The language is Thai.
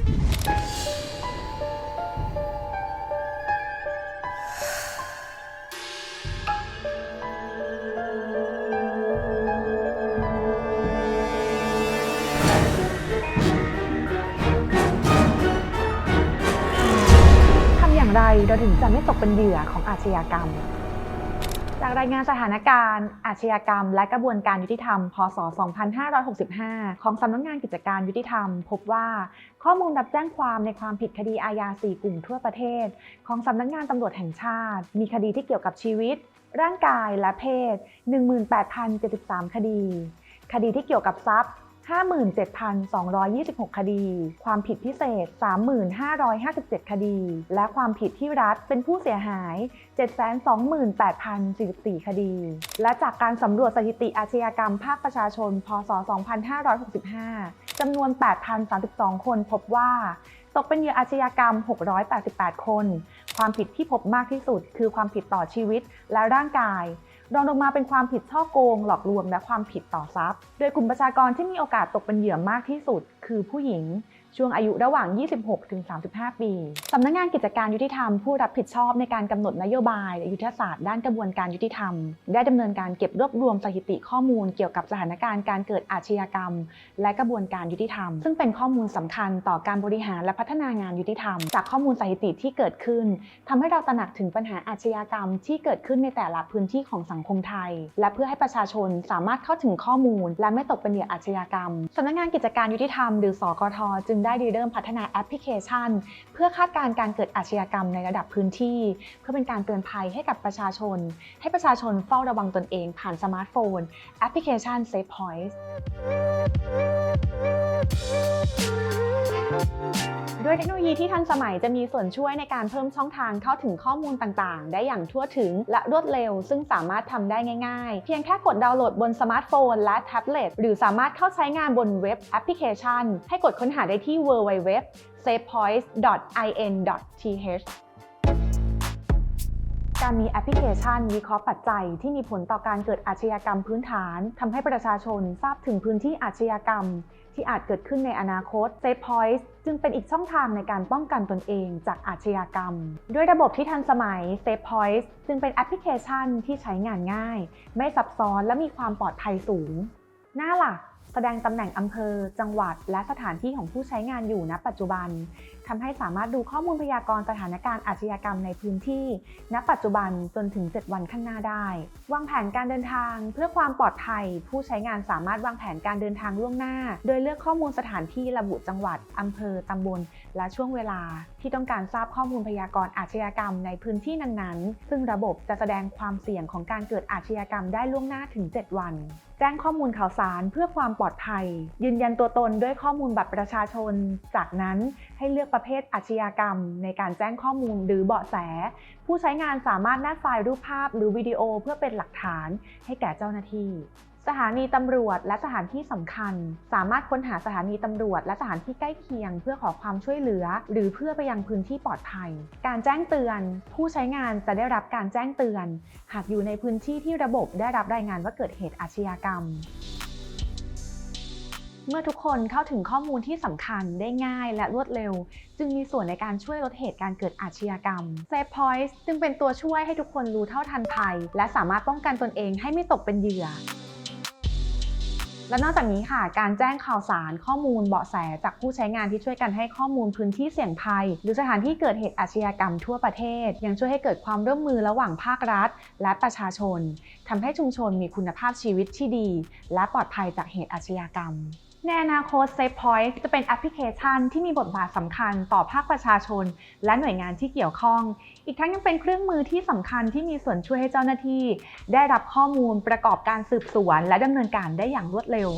ทำอย่างไรเราถึงจะไม่ตกเป็นเหยื่อของอาชญากรรม จากรายงานสถานการณ์ อาชญากรรม และกระบวนการยุติธรรม พศ 2565 ของสำนักงานกิจการยุติธรรม พบว่าข้อมูลรับแจ้งความในความผิดคดีอาญา 4 กลุ่มทั่วประเทศ ของสำนักงานตำรวจแห่งชาติ มีคดีที่เกี่ยวกับชีวิต ร่างกายและเพศ 18,073 คดี คดีที่เกี่ยวกับทรัพย์ 57,226 คดี ความผิดพิเศษ 3,557 คดี และความผิดที่รัฐเป็นผู้เสียหาย 728,044 คดี และจากการสำรวจสถิติอาชญากรรมภาคประชาชน พศ 2565 จำนวน 8,032 คนพบว่าตกเป็นเหยื่ออาชญากรรม 688 คน ความผิดที่พบมากที่สุด คือความผิดต่อชีวิตและร่างกาย รองลงมาเป็นความผิดช่อโกง หลอกลวงและความผิดต่อทรัพย์ โดยกลุ่มประชากรที่มีโอกาสตกเป็นเหยื่อมากที่สุด คือผู้หญิง ช่วงอายุระหว่าง 26ถึง35 ปี สำนักงานกิจการยุติธรรมผู้รับผิดชอบในการกำหนดนโยบายและยุทธศาสตร์ด้านกระบวนการยุติธรรม ได้ดำเนินการเก็บรวบรวมสถิติข้อมูลเกี่ยวกับสถานการณ์การเกิดอาชญากรรม และกระบวนการยุติธรรม ซึ่งเป็นข้อมูลสำคัญต่อการบริหารและพัฒนางานยุติธรรม จากข้อมูลสถิติที่เกิดขึ้นทำให้เราตระหนักถึงปัญหาอาชญากรรม ที่เกิดขึ้นในแต่ละพื้นที่ของสังคมไทย และเพื่อให้ประชาชนสามารถเข้าถึงข้อมูล และไม่ตกเป็นเหยื่ออาชญากรรมสำนักงานกิจการยุติธรรม หรือสกทจึงได้ดีเริ่มพัฒนาแอปพลิเคชัน เพื่อคาดการณ์การเกิดอาชญากรรมในระดับพื้นที่ เพื่อเป็นการเตือนภัยให้กับประชาชน ให้ประชาชนเฝ้าระวังตนเองผ่านสมาร์ทโฟน แอปพลิเคชัน Safe Point ด้วยเทคโนโลยีที่ทันสมัยจะมีส่วนช่วยในการเพิ่มช่องทางเข้าถึงข้อมูลต่างๆ ได้อย่างทั่วถึงและรวดเร็ว ซึ่งสามารถทำได้ง่าย ๆ เพียงแค่กดดาวน์โหลดบนสมาร์ทโฟนและแท็บเล็ตหรือสามารถเข้าใช้งานบนเว็บแอปพลิเคชัน ให้กดค้นหาได้ที่ www savepoints.in.th การมีแอปพลิเคชันวิเคราะห์ปัจจัยที่มีผลต่อการเกิดอาชญากรรมพื้นฐานทำให้ประชาชนทราบถึงพื้นที่อาชญากรรม ที่อาจเกิดขึ้นในอนาคต Safe Point จึงเป็นอีกช่องทางในการป้องกันตนเองจากอาชญากรรม ด้วยระบบที่ทันสมัย Safe Point จึงเป็นแอปพลิเคชันที่ใช้งานง่าย ไม่ซับซ้อนและมีความปลอดภัยสูง หน้าหลัก แสดงตำแหน่งอำเภอ จังหวัด และสถานที่ของผู้ใช้งานอยู่ณปัจจุบันทำให้สามารถดูข้อมูลพยากรณ์สถานการณ์อาชญากรรมในพื้นที่ ณ ปัจจุบันจนถึง 7 วันข้างหน้าได้ วางแผนการเดินทาง เพื่อความปลอดภัย ผู้ใช้งานสามารถวางแผนการเดินทางล่วงหน้า โดยเลือกข้อมูลสถานที่ระบุจังหวัดอำเภอตำบล และช่วงเวลา ที่ต้องการทราบข้อมูลพยากรณ์อาชญากรรมในพื้นที่นั้นๆ ซึ่งระบบจะแสดงความเสี่ยงของการเกิดอาชญากรรมได้ล่วงหน้าถึง 7 วัน แจ้งข้อมูลข่าวสารเพื่อความปลอดภัย ยืนยันตัวตนด้วยข้อมูลบัตรประชาชน จากนั้นให้เลือกประเภทอาชญากรรม ในการแจ้งข้อมูลหรือเบาะแส ผู้ใช้งานสามารถแนบไฟล์รูปภาพ หรือวิดีโอเพื่อเป็นหลักฐานให้แก่เจ้าหน้าที่สถานีตำรวจและสถานที่สำคัญ สามารถค้นหาสถานีตำรวจและสถานที่ใกล้เคียง เพื่อขอความช่วยเหลือ หรือเพื่อไปยังพื้นที่ปลอดภัย การแจ้งเตือน ผู้ใช้งานจะได้รับการแจ้งเตือน หากอยู่ในพื้นที่ที่ระบบได้รับรายงานว่าเกิดเหตุอาชญากรรม เมื่อทุกคนเข้าถึงข้อมูลที่สำคัญได้ง่ายและรวดเร็ว จึงมีส่วนในการช่วยลดเหตุการเกิดอาชญากรรม Safe Points จึงเป็นตัวช่วยให้ทุกคนรู้เท่าทันภัย และสามารถป้องกันตนเองให้ไม่ตกเป็นเหยื่อและนอกจากนี้ค่ะ การแจ้งข่าวสารข้อมูลเบาะแสจากผู้ใช้งานที่ช่วยกันให้ข้อมูลพื้นที่เสี่ยงภัย หรือสถานที่เกิดเหตุอาชญากรรมทั่วประเทศ ยังช่วยให้เกิดความร่วมมือระหว่างภาครัฐ และประชาชนทำให้ชุมชนมีคุณภาพชีวิตที่ดี และปลอดภัยจากเหตุอาชญากรรม ในอนาคต Safe Point จะเป็นแอปพลิเคชันที่มีบทบาทสำคัญต่อภาคประชาชน และหน่วยงานที่เกี่ยวข้อง อีกทั้งยังเป็นเครื่องมือที่สำคัญที่มีส่วนช่วยให้เจ้าหน้าที่ ได้รับข้อมูลประกอบการสืบสวน และดำเนินการได้อย่างรวดเร็ว